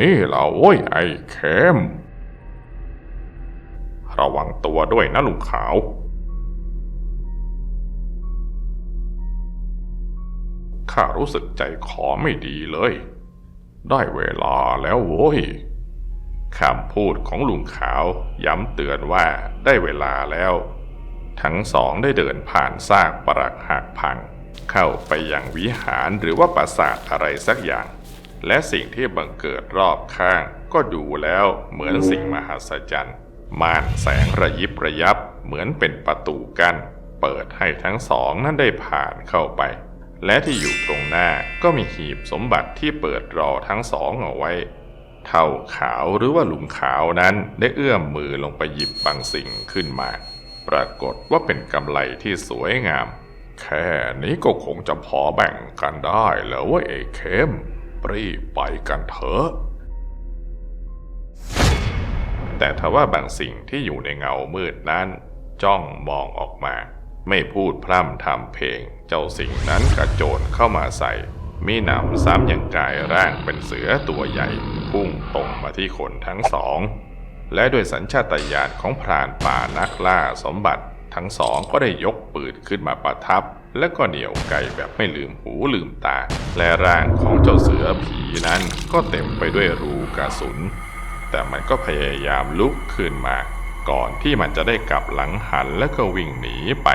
นี้ล่ะโว้ยไอ้เข้มระวังตัวด้วยนะลุงขาว ข้ารู้สึกใจคอไม่ดีเลย ได้เวลาแล้วโว้ยคำพูดของลุงขาวย้ำเตือนว่าได้เวลาแล้ว ทั้งสองได้เดินผ่านซากปรักหักพัง เข้าไปยังวิหารหรือว่าปราสาทอะไรสักอย่าง และสิ่งที่บังเกิดรอบข้าง ก็ดูแล้วเหมือนสิ่งมหัศจรรย์ม่านแสงระยิบระยับเหมือนเป็นประตูกัน้นเปิดให้ทั้งสองนั้นได้ผ่านเข้าไป และที่อยู่ตรงหน้าก็มีหีบสมบัติที่เปิดรอทั้งสองเอาไว้ เท่าขาวหรือว่าหลุงขาวนั้นได้เอื้อมมือลงไปหยิบบางสิ่งขึ้นมา ปรากฏว่าเป็นกำไลที่สวยงาม แค่นี้ก็คงจะพอแบ่งกันได้แล้วว่าเอเข้ม รีบไปกันเถอะ แต่ทว่าบางสิ่งที่อยู่ในเงามืดนั้น จ้องมองออกมา ไม่พูดพร่ำทำเพลง เจ้าสิ่งนั้นกระโจนเข้ามาใส่ มีหนำซ้ำอย่างกายร่างเป็นเสือตัวใหญ่ พุ่งตรงมาที่คนทั้งสอง และด้วยสัญชาตญาณของพรานป่านักล่าสมบัติทั้งสองก็ได้ยกปืนขึ้นมาประทับ และก็เหนียวไกแบบไม่ลืมหูลืมตา และร่างของเจ้าเสือผีนั้นก็เต็มไปด้วยรูกระสุน แต่มันก็พยายามลุกขึ้นมา ก่อนที่มันจะได้กลับหลังหันแล้วก็วิ่งหนีไป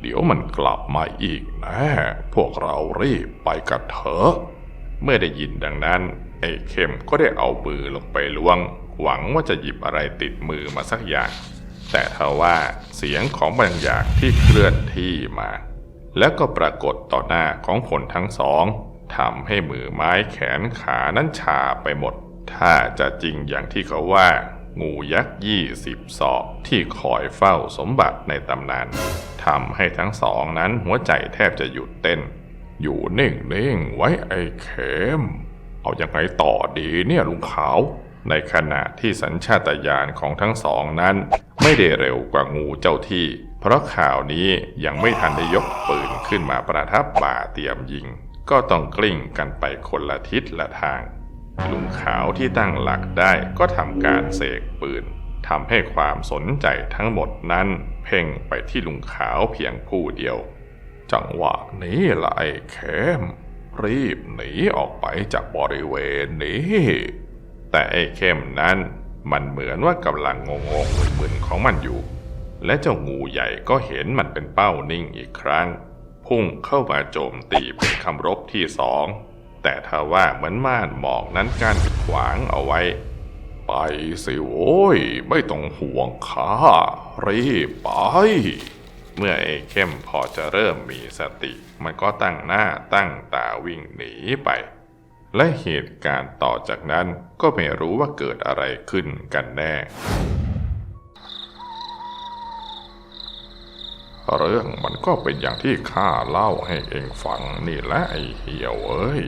เดี๋ยวมันกลับมาอีกนะ พวกเรารีบไปกันเถอะเมื่อได้ยินดังนั้น ไอ้เข้มก็ได้เอามือลงไปล้วง หวังว่าจะหยิบอะไรติดมือมาสักอย่าง แต่ทว่าเสียงของบางอย่างที่เคลื่อนที่มา แล้วก็ปรากฏต่อหน้าของคนทั้งสองทำให้มือไม้แขนขานั้นชาไปหมด ถ้าจะจริงอย่างที่เขาว่า งูยักษ์ยี่สิบศอกที่คอยเฝ้าสมบัติในตำนานทำให้ทั้งสองนั้นหัวใจแทบจะหยุดเต้น อยู่นิ่งๆไว้ไอ้เข็มเอาอยัางไงต่อดีเนี่ยลุงขาว ในขณะที่สัญชาตญาณของทั้งสองนั้น ไม่ได้เร็วกว่างูเจ้าที่ เพราะข่าวนี้ยังไม่ทันได้ยกปืนขึ้นมาประทับบ่าเตรียมยิง ก็ต้องกลิ้งกันไปคนละทิศละทางลุงขาวที่ตั้งหลักได้ก็ทำการเสกปืนทำให้ความสนใจทั้งหมดนั้น เพ่งไปที่ลุงขาวเพียงผู้เดียว จังหวะนี้ละไอ้เข้มรีบหนีออกไปจากบริเวณนี้ แต่ไอ้เข้มนั้นมันเหมือนว่ากำลังงงงๆมึนๆของมันอยู่ และเจ้างูใหญ่ก็เห็นมันเป็นเป้านิ่งอีกครั้ง พุ่งเข้ามาโจมตีเป็นคำรบที่สอง แต่ถ้าว่าเหมือนม่านหมอกนั้นกั้นขวางเอาไว้ ไปสิโว้ย ไม่ต้องห่วงข้ารีบไป เมื่อไอ้เข้มพอจะเริ่มมีสติ มันก็ตั้งหน้าตั้งตาวิ่งหนีไป และเหตุการณ์ต่อจากนั้นก็ไม่รู้ว่าเกิดอะไรขึ้นกันแน่ เรื่องมันก็เป็นอย่างที่ข้าเล่าให้เองฟังนี่แหละไอ้เหี่ยวเอ้ย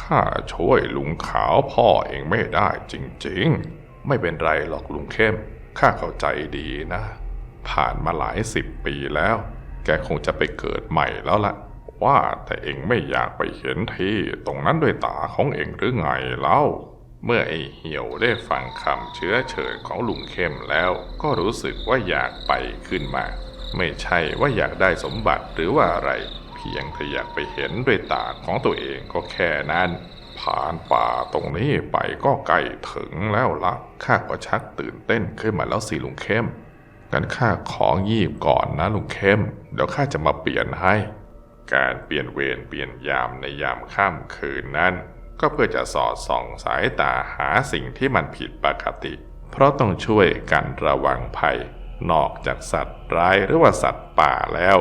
ข้าช่วยลุงขาวพ่อเองไม่ได้จริงๆ ไม่เป็นไรหรอกลุงเข้ม ข้าเข้าใจดีนะ ผ่านมาหลายสิบปีแล้ว แกคงจะไปเกิดใหม่แล้วละ ว่าแต่เองไม่อยากไปเห็นที่ตรงนั้นด้วยตาของเองหรือไงเล่า เมื่อไอ้เหี่ยวได้ฟังคำเชื้อเชิญของลุงเข้มแล้วก็รู้สึกว่าอยากไปขึ้นมา ไม่ใช่ว่าอยากได้สมบัติหรือว่าอะไร เพียงแต่อยากไปเห็นด้วยตาของตัวเองก็แค่นั้นผ่านป่าตรงนี้ไปก็ใกล้ถึงแล้วละข้าก็ชักตื่นเต้นขึ้นมาแล้วสิลุงเข้มกันข้าของยีบก่อนนะลุงเข้ม เดี๋ยวข้าจะมาเปลี่ยนให้ การเปลี่ยนเวรเปลี่ยนยามในยามค่ำคืนนั้น ก็เพื่อจะสอดส่องสายตาหาสิ่งที่มันผิดปกติ เพราะต้องช่วยกันระวังภัย นอกจากสัตว์ร้ายหรือว่าสัตว์ป่าแล้ว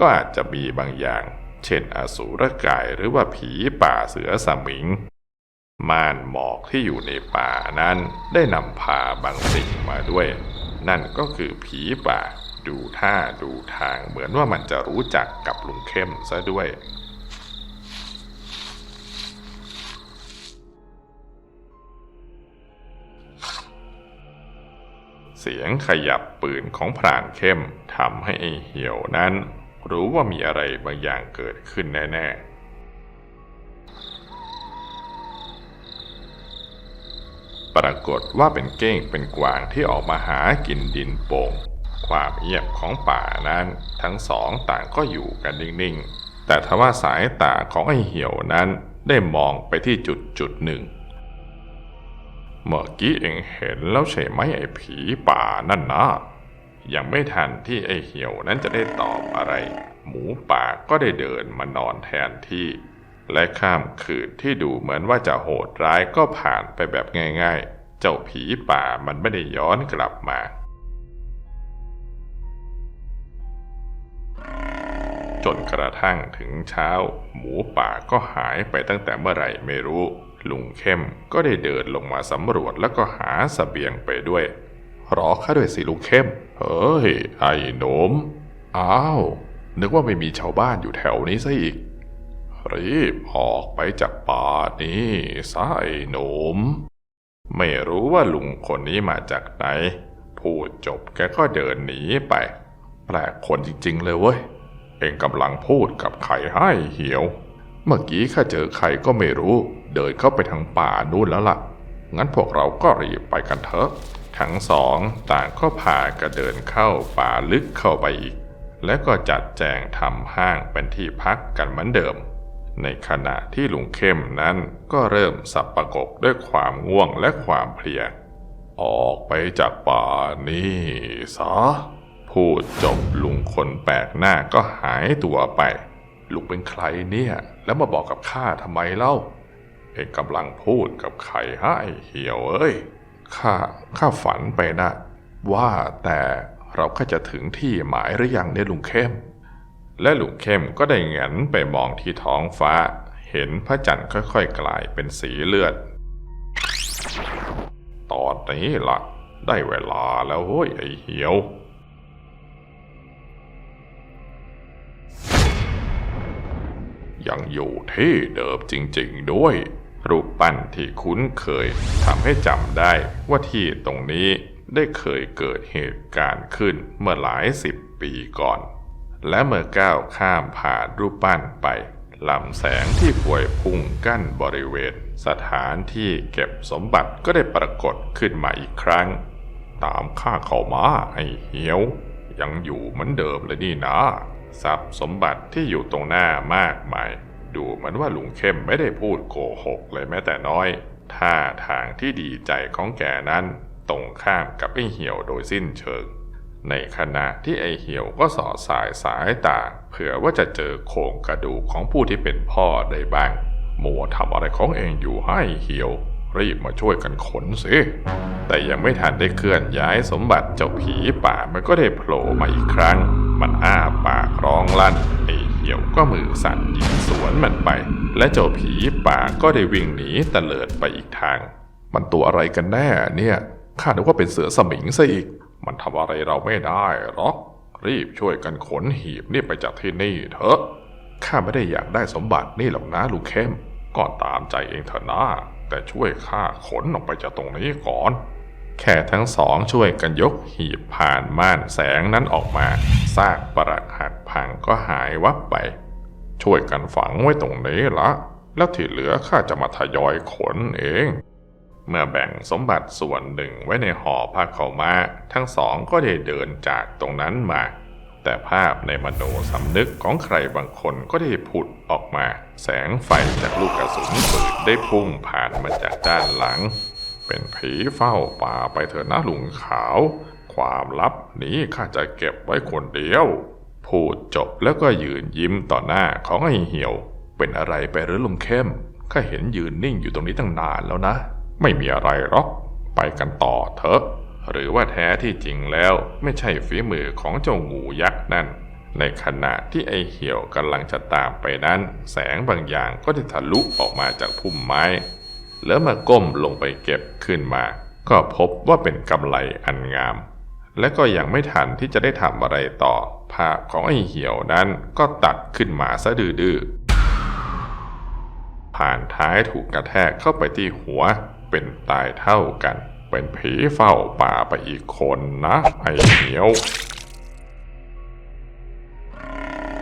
ก็อาจจะมีบางอย่าง เช่นอสูรกายหรือว่าผีป่าเสือสมิงม่านหมอกที่อยู่ในป่านั้นได้นำพาบางสิ่งมาด้วย นั่นก็คือผีป่า ดูท่าดูทางเหมือนว่ามันจะรู้จักกับลุงเข้มซะด้วย เสียงขยับปืนของพรานเข้มทำให้ไอเหี่ยวนั้น รู้ว่ามีอะไรบางอย่างเกิดขึ้นแน่ ๆปรากฏว่าเป็นเก้งเป็นกวางที่ออกมาหากินดินโป่ง ความเงียบของป่านั้นทั้งสองต่างก็อยู่กันนิ่งๆ แต่ทว่าสายตาของไอ้เหี่ยวนั้นได้มองไปที่จุดจุดหนึ่ง เมื่อกี้เองเห็นแล้วใช่ไหมไอ้ผีป่านั่นนะยังไม่ทันที่ไอ้เหี่ยวนั้นจะได้ตอบอะไร หมูป่าก็ได้เดินมานอนแทนที่ และข้ามคืนที่ดูเหมือนว่าจะโหดร้ายก็ผ่านไปแบบง่าย ๆ เจ้าผีป่ามันไม่ได้ย้อนกลับมา จนกระทั่งถึงเช้า หมูป่าก็หายไปตั้งแต่เมื่อไหร่ไม่รู้ ลุงเข้มก็ได้เดินลงมาสำรวจแล้วก็หาสเสบียงไปด้วย รอข้าด้วยสิลุงเข้ม เฮ้ย ไอ้หนม อ้าว นึกว่าไม่มีชาวบ้านอยู่แถวนี้ซะอีก รีบออกไปจากป่านี้ซะไอ้หนม ไม่รู้ว่าลุงคนนี้มาจากไหน พูดจบแกก็เดินหนีไป แปลกคนจริงๆเลยเว้ย องกำลังพูดกับใครให้เหี่ยว เมื่อกี้ข้าเจอใครก็ไม่รู้ เดินเข้าไปทางป่านู่นแล้วล่ะ งั้นพวกเราก็รีบไปกันเถอะ ทั้งสองต่างก็พากันเดินเข้าป่าลึกเข้าไปอีก และก็จัดแจงทำห้างเป็นที่พักกันเหมือนเดิม ในขณะที่ลุงเข้มนั้นก็เริ่มสับประกบด้วยความง่วงและความเพลีย ออกไปจากป่านี่ซะ พูดจบลุงคนแปลกหน้าก็หายตัวไป ลุงเป็นใครเนี่ย แล้วมาบอกกับข้าทำไมเล่า เองกำลังพูดกับใครให้เหี่ยวเอ้ย ข้าข้าฝันไปนะ ว่าแต่เราก็จะถึงที่หมายหรือยังเนี่ยลุงเข้ม และลุงเข้มก็ได้เงันไปมองที่ท้องฟ้า เห็นพระจันทร์ค่อยๆ กลายเป็นสีเลือด ตอนนี้ล่ะ ได้เวลาแล้วเฮ้ยไอ้เหี่ยว ยังอยู่ที่เดิมจริงๆด้วย รูปปั้นที่คุ้นเคยทำให้จำได้ว่าที่ตรงนี้ได้เคยเกิดเหตุการณ์ขึ้นเมื่อหลายสิบปีก่อน และเมื่อก้าวข้ามผ่านรูปปั้นไปลำแสงที่ป่วยพุ่งกั้นบริเวณ สถานที่เก็บสมบัติก็ได้ปรากฏขึ้นมาอีกครั้ง ตามข้าเข้ามาไอ้เหี้ยว ยังอยู่เหมือนเดิมเลยนี่นะทรัพย์สมบัติที่อยู่ตรงหน้ามากมาย ดูเหมือนว่าลุงเข้มไม่ได้พูดโกหกเลยแม้แต่น้อย ท่าทางที่ดีใจของแกนั้นตรงข้ามกับไอ้เหี่ยวโดยสิ้นเชิง ในขณะที่ไอ้เหี่ยวก็สอดสายสายตาเผื่อว่าจะเจอโครงกระดูกของผู้ที่เป็นพ่อได้บ้างมัวทำอะไรของเองอยู่ให้เหี่ยว รีบมาช่วยกันขนสิแต่ยังไม่ทันได้เคลื่อนย้ายสมบัติเจ้าผีป่ามันก็ได้โผล่มาอีกครั้ง มันอ้าปากร้องลั่นไอ้ เหี่ยวก็มือสั่นยิงสวนมันไป และเจ้าผีป่าก็ได้วิ่งหนีตะเลิดไปอีกทาง มันตัวอะไรกันแน่เนี่ยข้านึกว่าเป็นเสือสมิงซะอีก มันทำอะไรเราไม่ได้หรอก รีบช่วยกันขนหีบนี่ไปจากที่นี่เถอะข้าไม่ได้อยากได้สมบัตินี่หรอกนะลุงเข้มก็ตามใจเองเถอะนะแต่ช่วยข้าขนออกไปจากตรงนี้ก่อน แค่ทั้งสองช่วยกันยกหีบผ่านม่านแสงนั้นออกมาซากปรักหักพังก็หายวับไป ช่วยกันฝังไว้ตรงนี้ละ แล้วที่เหลือข้าจะมาทยอยขนเอง เมื่อแบ่งสมบัติส่วนหนึ่งไว้ในห่อผ้าขาวม้าทั้งสองก็ได้เดินจากตรงนั้นมา แต่ภาพในมโนสำนึกของใครบางคนก็ได้ผุดออกมา แสงไฟจากลูกกระสุนปืนได้พุ่งผ่านมาจากด้านหลัง เป็นผีเฝ้าป่าไปเถอะนะลุงขาว ความลับนี้ข้าจะเก็บไว้คนเดียว พูดจบแล้วก็ยืนยิ้มต่อหน้าของไอ้เหี่ยว เป็นอะไรไปหรือลุงเข้มข้าเห็นยืนนิ่งอยู่ตรงนี้ตั้งนานแล้วนะ ไม่มีอะไรหรอก ไปกันต่อเถอะ หรือว่าแท้ที่จริงแล้วไม่ใช่ฝีมือของเจ้างูยักษ์นั่น ในขณะที่ไอเหี่ยวกำลังจะตามไปนั้น แสงบางอย่างก็ได้ทะลุออกมาจากพุ่มไม้ แล้วมาก้มลงไปเก็บขึ้นมา ก็พบว่าเป็นกำไลอันงาม และก็ยังไม่ทันที่จะได้ทำอะไรต่อ ภาพของไอ้เหี่ยวนั้นก็ตัดขึ้นมาซะดื้อๆผ่านท้ายถูกกระแทกเข้าไปที่หัว เป็นตายเท่ากัน เป็นผีเฝ้าป่าไปอีกคนนะไอ้เหี่ยว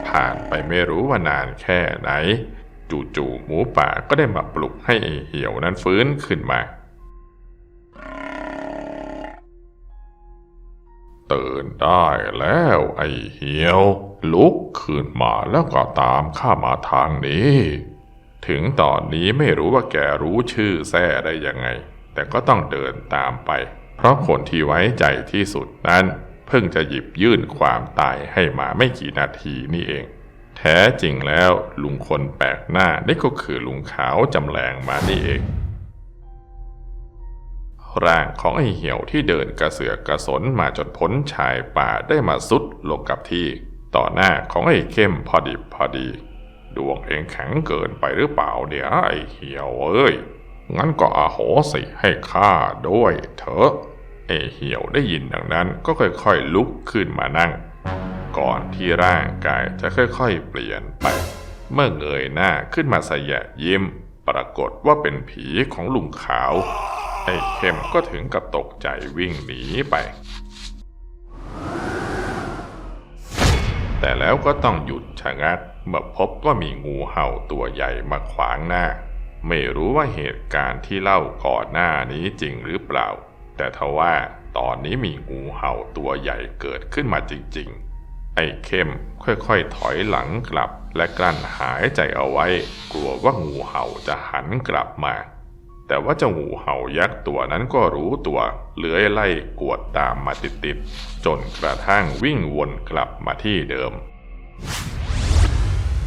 ผ่านไปไม่รู้ว่านานแค่ไหน จู่ๆหมูป่าก็ได้มาปลุกให้เหี่ยวนั้นฟื้นขึ้นมา ตื่นได้แล้วไอเหี่ยว ลุกขึ้นมาแล้วก็ตามข้ามาทางนี้ ถึงตอนนี้ไม่รู้ว่าแกรู้ชื่อแท้ได้ยังไง แต่ก็ต้องเดินตามไป เพราะคนที่ไว้ใจที่สุดนั้น เพิ่งจะหยิบยื่นความตายให้มาไม่กี่นาทีนี่เอง แท้จริงแล้วลุงคนแปลกหน้านี่ก็คือลุงขาวจำแรงมานี่เองร่างของไอ้เหี่ยวที่เดินกระเสือกกระสนมาจนพ้นชายป่าได้มาสุดลงกับที่ ต่อหน้าของไอ้เข้มพอดีพอดี ดวงเองแข็งเกินไปหรือเปล่าเนี่ยวไอ้เหี่ยวเอ้ย งั้นก็อาโหสิให้ข้าด้วยเถอะไอ้เหี่ยวได้ยินดังนั้นก็ค่อยๆลุกขึ้นมานั่ง ก่อนที่ร่างกายจะค่อยๆเปลี่ยนไป เมื่อเงยหน้าขึ้นมาสยะยิ้ม ปรากฏว่าเป็นผีของลุงขาว ไอ้เข้มก็ถึงกับตกใจวิ่งหนีไป แต่แล้วก็ต้องหยุดชะงักเมื่อพบว่ามีงูเห่าตัวใหญ่มาขวางหน้า ไม่รู้ว่าเหตุการณ์ที่เล่าก่อนหน้านี้จริงหรือเปล่า แต่ทว่า ตอนนี้มีงูเห่าตัวใหญ่เกิดขึ้นมาจริงๆ ไอ้เข้มค่อยๆถอยหลังกลับและกลั้นหายใจเอาไว้ กลัวว่างูเห่าจะหันกลับมา แต่ว่าเจ้างูเห่ายักษ์ตัวนั้นก็รู้ตัวเลื้อยไล่กวดตามมาติดๆจนกระทั่งวิ่งวนกลับมาที่เดิม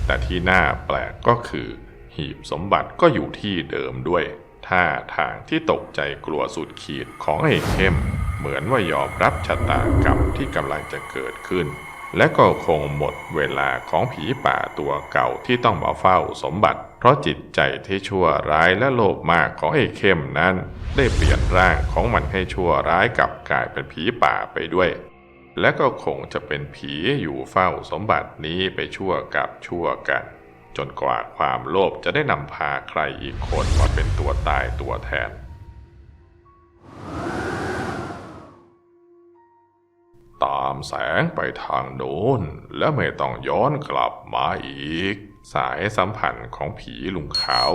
แต่ที่น่าแปลกก็คือ หีบสมบัติก็อยู่ที่เดิมด้วย ท่าทางที่ตกใจกลัวสุดขีดของไอ้เข้ม เหมือนว่ายอมรับชะตากรรมที่กำลังจะเกิดขึ้น และก็คงหมดเวลาของผีป่าตัวเก่าที่ต้องมาเฝ้าสมบัติ เพราะจิตใจที่ชั่วร้ายและโลภมากของไอ้เข้มนั้น ได้เปลี่ยนร่างของมันให้ชั่วร้ายกลับกลายเป็นผีป่าไปด้วยและก็คงจะเป็นผีอยู่เฝ้าสมบัตินี้ไปชั่วกับชั่วกัน จนกว่าความโลภจะได้นำพาใครอีกคนมาเป็นตัวตายตัวแทน ตามแสงไปทางโน้นและไม่ต้องย้อนกลับมาอีก สายสัมพันธ์ของผีลุงขาว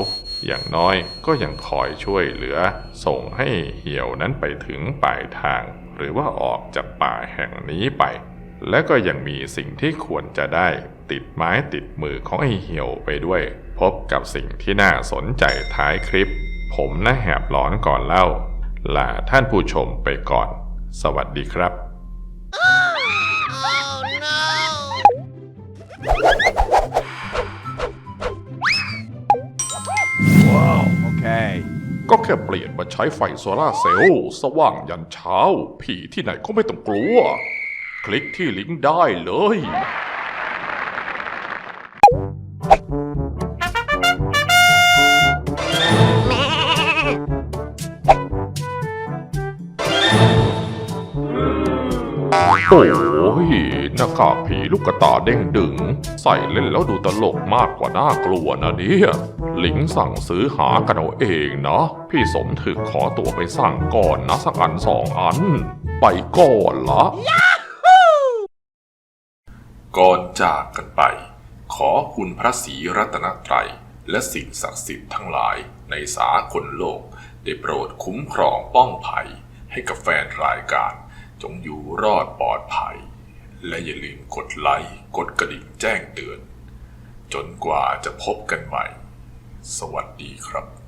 อย่างน้อยก็ยังคอยช่วยเหลือ ส่งให้เหี่ยวนั้นไปถึงปลายทาง หรือว่าออกจากป่าแห่งนี้ไป และก็ยังมีสิ่งที่ควรจะได้ติดไม้ติดมือของไอ้เหี่ยวไปด้วย พบกับสิ่งที่น่าสนใจท้ายคลิป ผมนะแหบหลอนก่อนเล่าลาท่านผู้ชมไปก่อน สวัสดีครับ Okay. ก็แค่เปลี่ยนมาใช้ไฟโซลาร์เซลล์สว่างยันเช้า ผีที่ไหนก็ไม่ต้องกลัว คลิกที่ลิงก์ได้เลย โอ้ยหน้ากากผีลูกกระตาเด้งดึง ใส่เล่นแล้วดูตลกมากกว่าน่ากลัวนะเนี่ยลิงสั่งซื้อหากันเอาเองนะ พี่สมถึกขอตัวไปสั่งก่อนนะสักอันสองอัน ไปก่อนละ ก่อนจากกันไป ขอคุณพระศรีรัตนตรัย และสิ่งศักดิ์สิทธิ์ทั้งหลายในสากลโลก ได้โปรดคุ้มครองป้องภัย ให้กับแฟนรายการ จงอยู่รอดปลอดภัย และอย่าลืมกดไลค์กดกระดิ่งแจ้งเตือน จนกว่าจะพบกันใหม่ สวัสดีครับ